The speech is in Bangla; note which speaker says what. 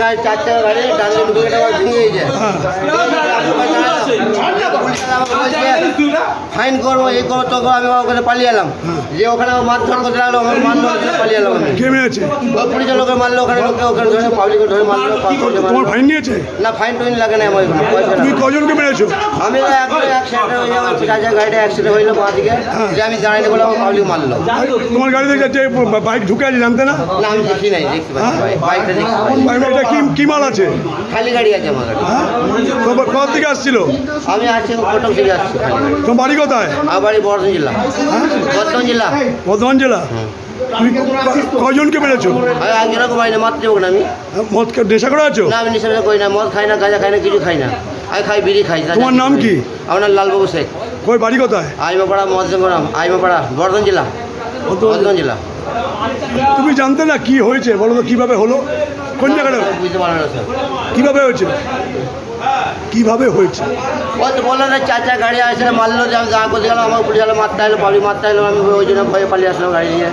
Speaker 1: গাড়ি চার চাকা গাড়ি ডান দিকে ঢুকে ভেঙে যায় ফাইন করব এই করব তো আমি ওখানে পালিয়ে এলাম। যে ওখানে মারধর করতে লাগল আমার মারলো ওখানে পালিয়ে এলাম ওই পুলিশের লোকে মারলো ওখানে লোকে ওখানে ধরে পাবলিকে ধরে মারলো
Speaker 2: তোমার ফাইন নিয়েছে?
Speaker 1: না ফাইন টুইন লাগে না আমার পয়সা
Speaker 2: তুমি কজনকে মেরেছো
Speaker 1: আমি অ্যাক্সিডেন্ট হয়ে যাব চার চাকা গাড়িটা অ্যাক্সিডেন্ট হইল বাঁ দিকে। যে আমি জানি বলে আমার পাবলিক মারলো।
Speaker 2: তোমার গাড়িতে যে বাইক ঢুকে আছে জানতে না?
Speaker 1: না আমি দেখি নাই দেখতে পাচ্ছি বাইকটা
Speaker 2: বাইক- এটা কি মাল আছে?
Speaker 1: খালি গাড়ি আছে আমার
Speaker 2: হ্যাঁ? তোমার কোথা থেকে আসছিল?
Speaker 1: আমি আসছি কটক থেকে আসছি।
Speaker 2: তোমার বাড়ি কোথায়?
Speaker 1: আমার বাড়ি বর্ধমান জেলা। বর্ধমান জেলা।
Speaker 2: বর্ধমান জেলা? তুমি ক- কজনকে মেরেছো?
Speaker 1: আমি একজনকে না মারতে যাব না আমি।
Speaker 2: মদ খা- নেশা করে আছো?
Speaker 1: না আমি নিশা করি না মদ খাই না গাঁজা খাই না কিছু খাই না। আমি খাই বিড়ি খাই
Speaker 2: তোমার নাম। কি?
Speaker 1: আমার নাম লালবাবু শেখ।
Speaker 2: কই বাড়ি কোথায়?
Speaker 1: আইমাপাড়া মহাজনগ্রাম আইমাপাড়া বর্ধমান জেলা। বর্ধমান জেলা।
Speaker 2: তুমি জানতে না কি হয়েছে? বলো তো কীভাবে হলো? কোন জায়গাটা?
Speaker 1: বুঝতে পারলাম না স্যার।
Speaker 2: কীভাবে হয়েছে? কীভাবে হয়েছে?
Speaker 1: বলল না চাচা গাড়ি আসলে মারলো, যে আমি যা করতে গেলাম আমার পুলিশ গেলো মারতে এলো পাবলিক মারতে এলো, আমি ওই জন্য ভয়ে পালিয়ে আসলাম গাড়ি নিয়ে।